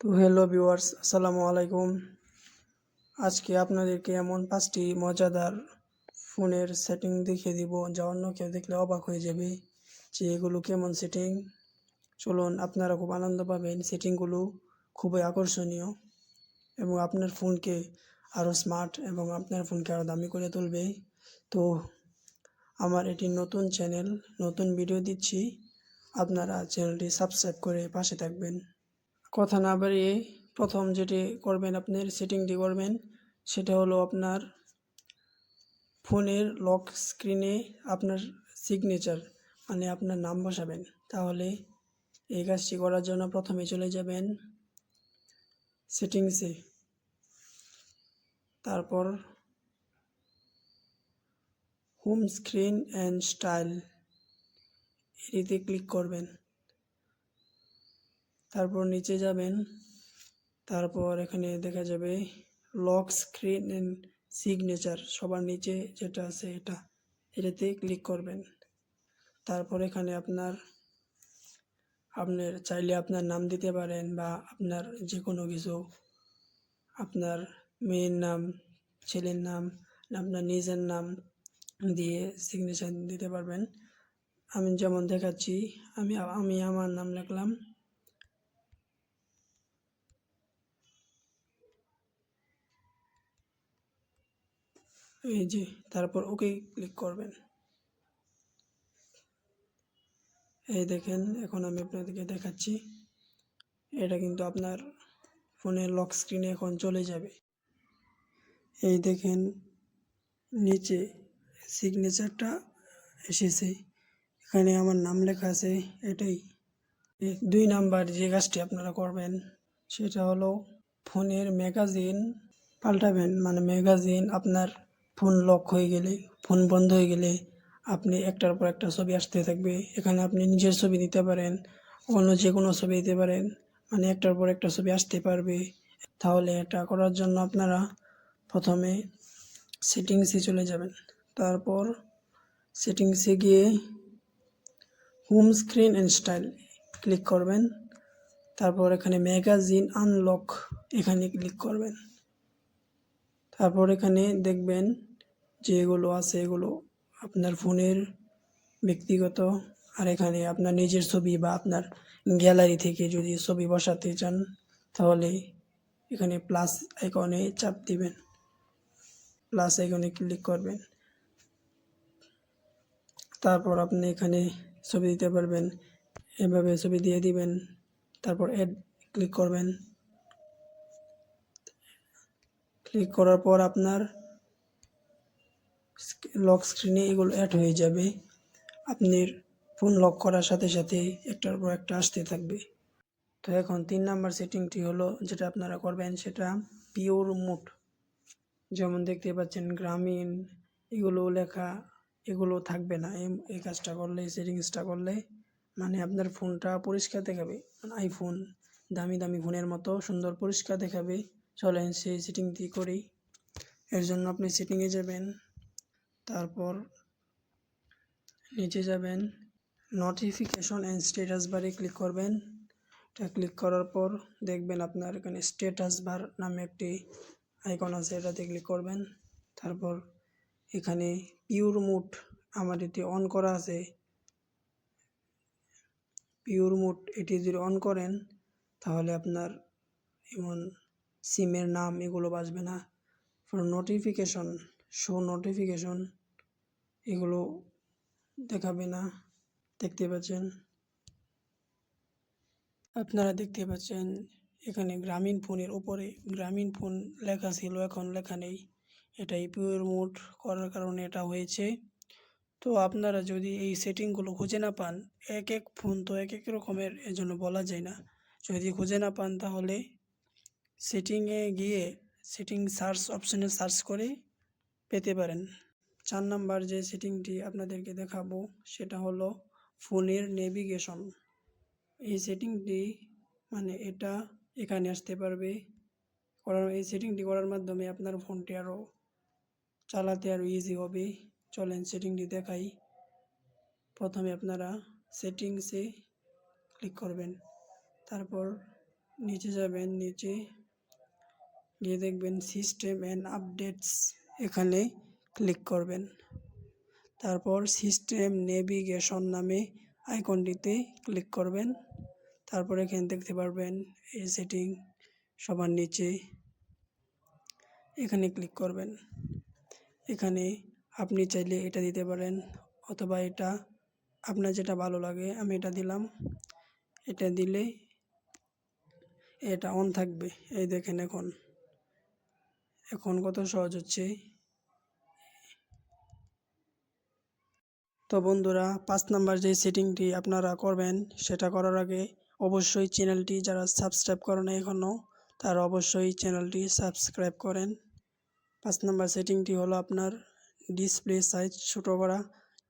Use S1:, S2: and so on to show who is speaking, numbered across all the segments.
S1: তো hello viewers, আসসালামু আলাইকুম। আজকে আপনাদেরকে এমন পাঁচটি মজাদার ফোনের সেটিং দেখিয়ে দিব, যা অন্য কেউ দেখলে অবাক হয়ে যাবে যে এগুলো কেমন সেটিং। চলুন, আপনারা খুব আনন্দ পাবেন, সেটিংগুলো খুবই আকর্ষণীয় এবং আপনার ফোনকে আরও স্মার্ট এবং আপনার ফোনকে আরও দামি করে তুলবে। তো আমার এটি নতুন চ্যানেল, নতুন ভিডিও দিচ্ছি। আপনারা চ্যানেলটি সাবস্ক্রাইব করে পাশে থাকবেন। কথা না বাড়িয়ে প্রথম যেটি করবেন আপনার সেটিংটি করবেন, সেটা হলো আপনার ফোনের লক স্ক্রিনে আপনার সিগনেচার মানে আপনার নাম বসাবেন। তাহলে এই কাজটি করার জন্য প্রথমে চলে যাবেন সেটিংসে। তারপর হোম স্ক্রিন অ্যান্ড স্টাইল এটিতে ক্লিক করবেন। তারপর নিচে যাবেন। তারপর এখানে দেখা যাবে লক স্ক্রিন অ্যান্ড সিগনেচার সবার নিচে যেটা আছে এটা। এটাতে ক্লিক করবেন। তারপর এখানে আপনার আপনার চাইলে আপনার নাম দিতে পারেন বা আপনার যে কোনো কিছু। আপনার মেয়ের নাম, ছেলের নাম, আপনার নিজের নাম দিয়ে সিগনেচার দিতে পারবেন। আমি যেমন দেখাচ্ছি, আমি আমি আমার নাম লিখলাম। এই যে, তারপর ওকে ক্লিক করবেন। এই দেখেন, এখন আমি আপনাদেরকে দেখাচ্ছি। এটা কিন্তু আপনার ফোনের লক স্ক্রিনে এখন চলে যাবে। এই দেখেন, নিচে সিগনেচারটা এসেছে। এখানে আমার নাম লেখা আছে, এটাই। দুই নাম্বার যে কাজটি আপনারা করবেন, সেটা হলো ফোনের ম্যাগাজিন পাল্টাবেন। মানে ম্যাগাজিন আপনার ফোন লক হয়ে গেলে ফোন বন্ধ হয়ে গেলে আপনি একটার পর একটা ছবি আসতে থাকবে। এখানে আপনি নিজের ছবি দিতে পারেন, অন্য যে কোনো ছবি দিতে পারেন মানে একটার পর একটা ছবি আসতে পারবে। তাহলে এটা করার জন্য আপনারা প্রথমে সেটিংসে চলে যাবেন। তারপর সেটিংসে গিয়ে home screen and style click করবেন। তারপর এখানে ম্যাগাজিন আনলক এখানে ক্লিক করবেন। তারপর এখানে দেখবেন যে এগুলো আছে এগুলো আপনার ফোনের ব্যক্তিগত আর এখানে আপনার নিজের ছবি বা আপনার গ্যালারি থেকে যদি ছবি বসাতে চান, তাহলে এখানে প্লাস আইকনে চাপ দিবেন। প্লাস আইকনে ক্লিক করবেন। তারপর আপনি এখানে ছবি দিতে পারবেন। এভাবে ছবি দিয়ে দিবেন। তারপর অ্যাড ক্লিক করবেন। ক্লিক করার পর আপনার লক স্ক্রিনে এগুলো অ্যাড হয়ে যাবে। আপনার ফোন লক করার সাথে সাথে একটার পর একটা আসতে থাকবে। তো এখন তিন নাম্বার সেটিংটি হলো যেটা আপনারা করবেন সেটা পিওর মুড যেমন দেখতে পাচ্ছেন গ্রামীণ, এগুলো লেখা, এগুলো থাকবে না। এই- এই কাজটা করলে, সেটিংসটা করলে মানে আপনার ফোনটা পরিষ্কার দেখাবে। মানে আইফোন দামি দামি ফোনের মতো সুন্দর পরিষ্কার দেখাবে। চলেন সেই সেটিংটি করি। এর জন্য আপনি সেটিংয়ে যাবেন। তারপর নিচে যাবেন নোটিফিকেশন অ্যান্ড স্ট্যাটাস বারে ক্লিক করবেন। এটা ক্লিক করার পর দেখবেন আপনার এখানে স্ট্যাটাস বার নামে একটি আইকন আছে, এটাতে ক্লিক করবেন। তারপর এখানে পিওর মুড আমার এটি অন করা আছে। পিওর মুড এটি যদি অন করেন, তাহলে আপনার এমন সিমের নাম এগুলো বাজবে না। নোটিফিকেশন শো নোটিফিকেশন এগুলো দেখাবে না। দেখতে পাচ্ছেন? আপনারা দেখতে পাচ্ছেন, এখানে গ্রামীণ ফোনের উপরে, গ্রামীণ ফোন লেখা ছিল, এখন লেখা নেই। এটা ইপিওর মোড করার কারণে এটা হয়েছে। তো আপনারা যদি এই সেটিংগুলো খুঁজে না পান, এক এক ফোন তো এক এক রকমের, এজন্য বলা যায় না। যদি খুঁজে না পান তাহলে সেটিংয়ে গিয়ে সেটিং সার্চ অপশনে সার্চ করে পেতে পারেন। চার নাম্বার যে সেটিংটি আপনাদেরকে দেখাবো, সেটা হলো ফোনের নেভিগেশন। এই সেটিংটি মানে এটা এখানে আসতে পারবে। করার, এই সেটিংটি করার মাধ্যমে আপনার ফোনটি আরও চালাতে আরও ইজি হবে। চলেন সেটিংটি দেখাই। প্রথমে আপনারা সেটিংসে ক্লিক করবেন। তারপর নিচে যাবেন, নিচে গিয়ে দেখবেন সিস্টেম অ্যান্ড আপডেটস এখানে ক্লিক করবেন। তারপর সিস্টেম নেভিগেশন নামে আইকনটিতে ক্লিক করবেন। তারপর এখানে দেখতে পারবেন এই সেটিং সবার নিচে। এখানে ক্লিক করবেন। এখানে আপনি চাইলে এটা দিতে পারেন অথবা এটা আপনার যেটা ভালো লাগে আমি এটা দিলাম। এটা দিলে এটা অন থাকবে। এই দেখেন এখন। এখন কত সহজ হচ্ছে? তো বন্ধুরা, পাঁচ নাম্বার যে সেটিংটি আপনারা করবেন, সেটা করার আগে অবশ্যই চ্যানেলটি যারা সাবস্ক্রাইব করেন এখনও তারা অবশ্যই চ্যানেলটি সাবস্ক্রাইব করেন। পাঁচ নাম্বার সেটিংটি হলো আপনার ডিসপ্লে সাইজ ছোটো করা,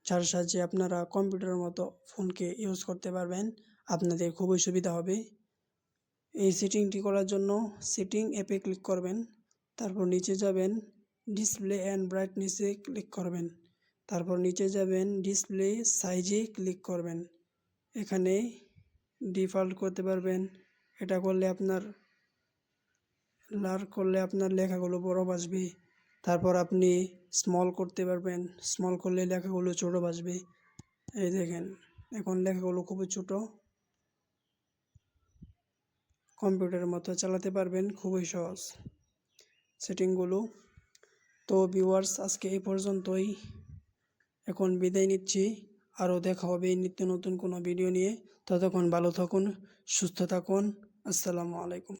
S1: যার সাহায্যে আপনারা কম্পিউটারের মতো ফোনকে ইউজ করতে পারবেন, আপনাদের খুবই সুবিধা হবে। এই সেটিংটি করার জন্য সেটিং অ্যাপে ক্লিক করবেন, তারপর নিচে যাবেন, ডিসপ্লে অ্যান্ড ব্রাইটনেসে ক্লিক করবেন। তারপর নিচে যাবেন ডিসপ্লে সাইজে ক্লিক করবেন। এখানে ডিফল্ট করতে পারবেন। এটা করলে আপনার, লার করলে আপনার লেখাগুলো বড় বাসবে তারপর আপনি স্মল করতে পারবেন। স্মল করলে লেখাগুলো ছোট বাসবে এই দেখেন, এখন লেখাগুলো খুবই ছোট। কম্পিউটারের মতো চালাতে পারবেন, খুবই সহজ। সেটিংগুলো। তো ভিউয়ার্স আজকে এই পর্যন্তই। এখন বিদায় নিচ্ছি। আরও দেখা হবে নিত্য নতুন কোনো ভিডিও নিয়ে। ততক্ষণ ভালো থাকুন, সুস্থ থাকুন। আসসালামু আলাইকুম।